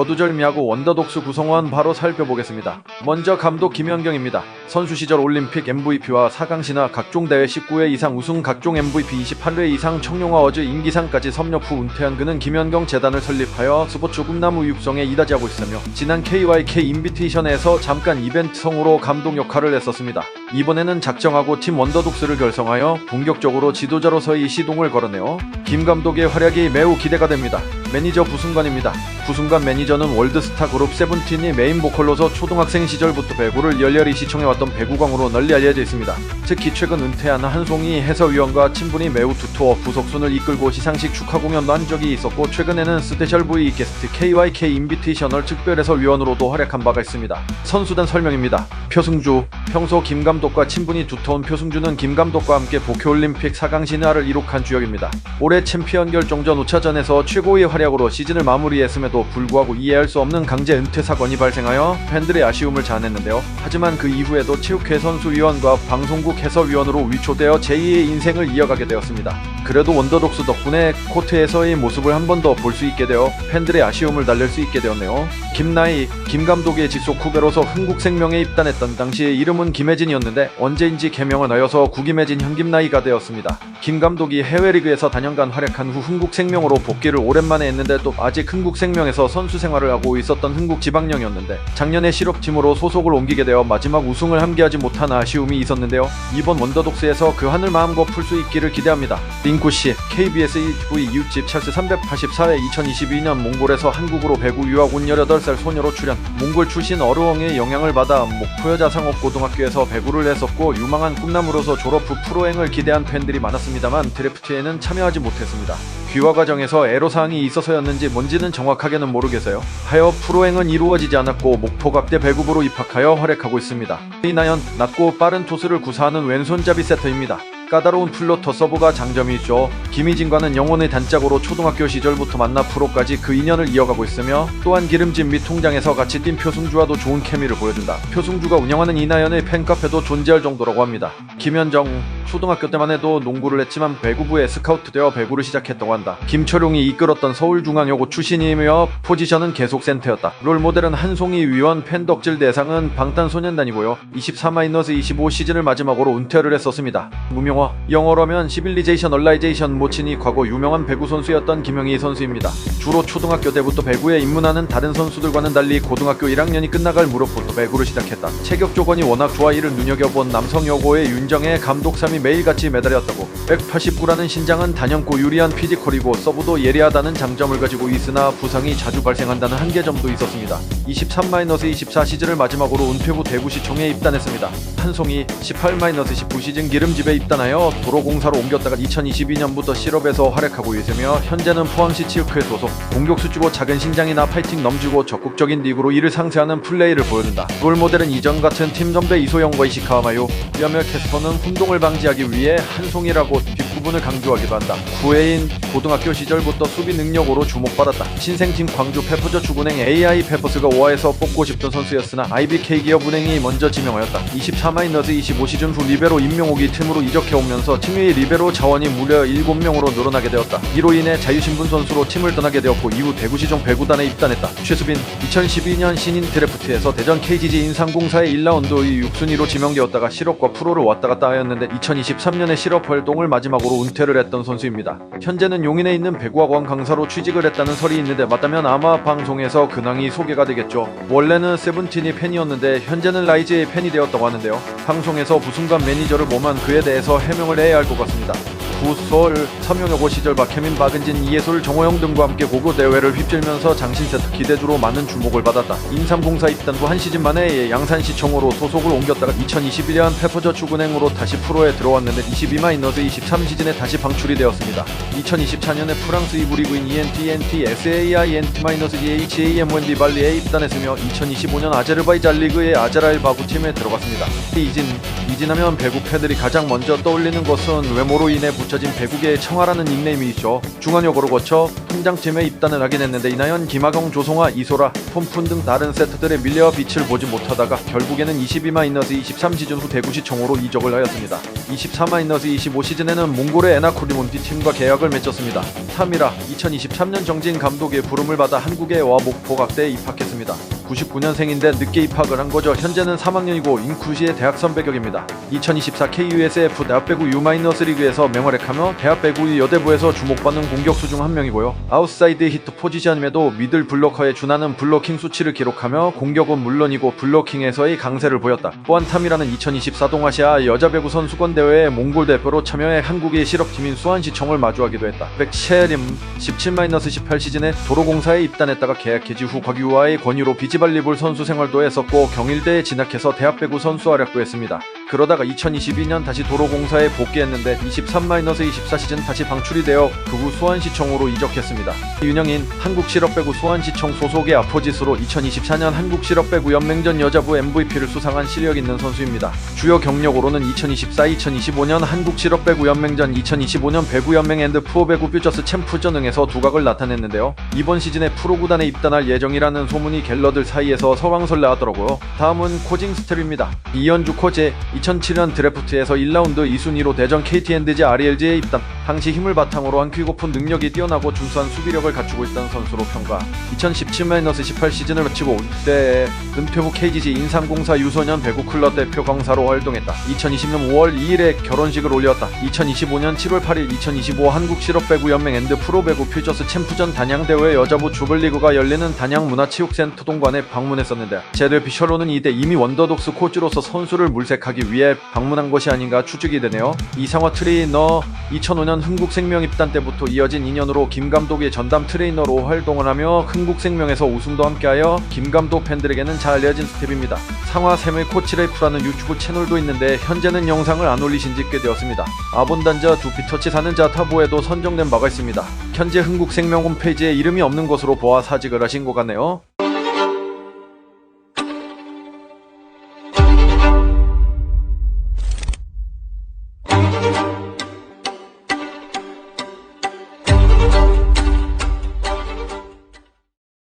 거두절미하고 원더독스 구성원 바로 살펴보겠습니다. 먼저 감독 김연경입니다. 선수 시절 올림픽 MVP와 4강 신화 각종 대회 19회 이상 우승 각종 MVP 28회 이상 청룡화 어즈 인기상까지 섭렵 후 은퇴한 그는 김연경 재단을 설립하여 스포츠 꿈나무 육성에 이다지하고 있으며 지난 KYK 인비테이션에서 잠깐 이벤트성으로 감독 역할을 했었습니다. 이번에는 작정하고 팀 원더독스를 결성하여 본격적으로 지도자로서의 시동을 걸어내어 김 감독의 활약이 매우 기대가 됩니다. 매니저 부승관입니다. 부승관 매니저는 월드스타 그룹 세븐틴이 메인 보컬로서 초등학생 시절부터 배구를 열렬히 시청해왔던 배구광으로 널리 알려져 있습니다. 특히 최근 은퇴한 한송이 해설위원과 친분이 매우 두터워 부석순을 이끌고 시상식 축하 공연도 한 적이 있었고 최근에는 스페셜 V 게스트 KYK 인비테이셔널 특별 해설위원으로도 활약한 바가 있습니다. 선수단 설명입니다. 표승주 평소 김 감독과 친분이 두터운 표승주는 김 감독과 함께 도쿄올림픽 4강 진화를 이룩한 주역입니다. 올해 챔피언 결정전 5차전에서 최고의 활약 으로 시즌을 마무리했음에도 불구하고 이해할 수 없는 강제 은퇴 사건이 발생하여 팬들의 아쉬움을 자아냈는데요. 하지만 그 이후에도 체육회 선수위원과 방송국 해설위원으로 위초되어 제2의 인생을 이어가게 되었습니다. 그래도 원더독스 덕분에 코트에서의 모습을 한 번 더 볼 수 있게 되어 팬들의 아쉬움을 달랠 수 있게 되었네요. 김나희, 김 감독의 직속 후배로서 흥국생명에 입단했던 당시의 이름은 김혜진이었는데 언제인지 개명을 하여서 구김혜진 현김나희가 되었습니다. 김 감독이 해외 리그에서 단연간 활약한 후 흥국생명으로 복귀를 오랜만에 했는데 또 아직 흥국 생명에서 선수 생활을 하고 있었던 흥국 지방령이었는데 작년에 실업팀으로 소속을 옮기게 되어 마지막 우승을 함께하지 못한 아쉬움이 있었는데요. 이번 원더독스에서 그 하늘 마음껏 풀 수 있기를 기대합니다. 링쿠 씨, KBS ETV 이웃집 찰스 384회 2022년 몽골에서 한국으로 배구 유학 온 18살 소녀로 출연. 몽골 출신 어르엉의 영향을 받아 목포 여자 상업 고등학교에서 배구를 했었고 유망한 꿈나무로서 졸업 후 프로행을 기대한 팬들이 많았습니다만 드래프트에는 참여하지 못했습니다. 귀화 과정에서 애로사항이 있어서였는지 뭔지는 정확하게는 모르겠어요. 하여 프로행은 이루어지지 않았고 목포각대 배구부로 입학하여 활약하고 있습니다. 이나연 낮고 빠른 토스를 구사하는 왼손잡이 세터입니다. 까다로운 플로터 서브가 장점이 있죠. 김희진과는 영혼의 단짝으로 초등학교 시절부터 만나 프로까지 그 인연을 이어가고 있으며 또한 기름진 및 통장에서 같이 뛴 표승주와도 좋은 케미를 보여준다. 표승주가 운영하는 이나연의 팬카페도 존재할 정도라고 합니다. 김현정 초등학교 때만 해도 농구를 했지만 배구부에 스카우트되어 배구를 시작했다고 한다. 김철용이 이끌었던 서울중앙여고 출신이며 포지션은 계속 센터였다. 롤모델은 한송이 위원 팬덕질 대상은 방탄소년단이고요. 24-25 시즌을 마지막으로 은퇴를 했었습니다. 무명화 영어로면 시빌리제이션 얼라이제이션 모친이 과거 유명한 배구 선수였던 김영희 선수입니다. 주로 초등학교 때부터 배구에 입문하는 다른 선수들과는 달리 고등학교 1학년이 끝나갈 무렵부터 배구를 시작했다. 체격 조건이 워낙 좋아 이를 눈여겨본 남성 여고의 윤정의 감독삼이 매일같이 매달렸다고 189라는 신장은 단연코 유리한 피지컬이고 서브도 예리하다는 장점을 가지고 있으나 부상이 자주 발생한다는 한계점도 있었습니다. 23-24 시즌을 마지막으로 은퇴 후 대구시청에 입단했습니다. 한송이 18-19 시즌 기름집에 입단하여 도로공사로 옮겼다가 2022년부터 실업에서 활약하고 있으며 현재는 포항시 체육회 소속 공격수 주고 작은 신장이나 파이팅 넘치고 적극적인 리그로 이를 상쇄하는 플레이를 보여준다. 롤모델은 이전 같은 팀 선배 이소영과 이시카와마요 뼈멸 캐스터는 혼동을 방 지하기 위해 한송이라고 뒷부분을 강조하기도 한다. 구회인 고등학교 시절부터 수비 능력으로 주목받았다. 신생팀 광주 페퍼저 축은행 AI 페퍼스가 5화에서 뽑고 싶던 선수였으나 IBK 기업은행이 먼저 지명하였다. 24-25 시즌 후 리베로 임명옥이 팀으로 이적해오면서 팀의 리베로 자원이 무려 7명으로 늘어나게 되었다. 이로 인해 자유신분 선수로 팀을 떠나게 되었고 이후 대구시정 배구단에 입단했다. 최수빈 2012년 신인 드래프트에서 대전 KGG 인상공사의 1라운드 의 6순위로 지명되었다가 실업과 프로를 왔다 갔다 하였는데 2023년에 실업 활동을 마지막으로 은퇴를 했던 선수입니다. 현재는 용인에 있는 배구학원 강사로 취직을 했다는 설이 있는데 맞다면 아마 방송에서 근황이 소개가 되겠죠. 원래는 세븐틴이 팬이었는데 현재는 라이즈의 팬이 되었다고 하는데요. 방송에서 부순간 매니저를 몸한 그에 대해서 해명을 해야 할 것 같습니다. 구서울 서명여고 시절 박혜민, 박은진, 이예솔, 정호영 등과 함께 고교 대회를 휩쓸면서 장신세트 기대주로 많은 주목을 받았다. 인삼공사 입단 후 한 시즌 만에 양산시청으로 소속을 옮겼다가 2021년 페퍼저축은행으로 다시 프로에 들어왔는데 22-23 시즌에 다시 방출이 되었습니다. 2024년에 프랑스 2부 리그인 E ENT, ENT, SAI, ENT-EHAM원디 발리에 입단했으며 2025년 아제르바이잔 리그의 아제라일 바구 팀에 들어갔습니다. 이진, 이진하면 배구 팬들이 가장 먼저 떠올리는 것은 외모로 인해 붙여진 배구계의 청아라는 닉네임이 있죠. 중앙역으로 거쳐 통장팀에 입단을 하긴 했는데 이나연, 김하경, 조성화, 이소라, 폼푼 등 다른 세트들에 밀려 빛을 보지 못하다가 결국에는 22-23 시즌 후 대구시청으로 이적을 하였습니다. 24-25 시즌에는 몽골의 에나코리몬티 팀과 계약을 맺었습니다. 3이라 2023년 정진 감독의 부름을 받아 한국에 와 목포각대에 입학했습니다. 99년생인데 늦게 입학을 한 거죠. 현재는 3학년이고 인쿠시의 대학 선배 격입니다. 2024 KUSF 대학 배구 U- 리그에서 맹활약하며 대학 배구 여대부에서 주목받는 공격수 중 한 명이고요. 아웃사이드 히트 포지션임에도 미들 블로커에 준하는 블로킹 수치를 기록하며 공격은 물론이고 블로킹에서의 강세를 보였다. 또한 탐이라는 2024 동아시아 여자 배구 선수권 대회에 몽골 대표로 참여해 한국의 실업팀인 수원시청을 마주하기도 했다. 백셰림 17-18 시즌에 도로공사에 입단했다가 계약 해지 후 곽유와의 권유로 비 지발리볼 선수 생활도 했었고 경일대에 진학해서 대학 배구 선수 활약도 했습니다. 그러다가 2022년 다시 도로공사에 복귀했는데 23-24 시즌 다시 방출이 되어 그 후 수원시청으로 이적했습니다. 윤영인 한국실업배구 수원시청 소속의 아포지스로 2024년 한국실업배구 연맹전 여자부 MVP를 수상한 실력 있는 선수입니다. 주요 경력으로는 2024-2025년 한국실업배구 연맹전 2025년 배구연맹 앤드 프로배구 퓨처스 챔프전 등에서 두각을 나타냈는데요. 이번 시즌에 프로구단에 입단할 예정이라는 소문이 갤러들 사이에서 서왕설레하더라고요. 다음은 코징 스텝입니다. 이현주 코제 2007년 드래프트에서 1라운드 2순위로 대전 KTNDG RLG에 입단. 당시 힘을 바탕으로 한 퀵오픈 능력이 뛰어나고 준수한 수비력을 갖추고 있다는 선수로 평가. 2017-18 시즌을 마치고 그때 은퇴 후 KGC 인삼공사 유소년 배구 클럽 대표 강사로 활동했다. 2020년 5월 2일에 결혼식을 올렸다. 2025년 7월 8일 2025 한국 실업배구 연맹 앤드 프로배구 퓨처스 챔프전 단양대회 여자부 주벌리그가 열리는 단양문화체육센터 동관에 방문했었는데 제들 비셜로는 이때 이미 원더독스 코치로서 선수를 물색하기 위해 방문한 것이 아닌가 추측이 되네요. 이상화 트레이너 2005년 흥국생명 입단 때부터 이어진 인연으로 김 감독의 전담 트레이너로 활동을 하며 흥국생명에서 우승도 함께하여 김 감독 팬들에게는 잘 알려진 스텝입니다. 상화 샘의 코치라이프라는 유튜브 채널도 있는데 현재는 영상을 안 올리신 지 꽤 되었습니다. 아본단자 두피터치 사는 자 타보에도 선정된 바가 있습니다. 현재 흥국생명 홈페이지에 이름이 없는 것으로 보아 사직을 하신 것 같네요.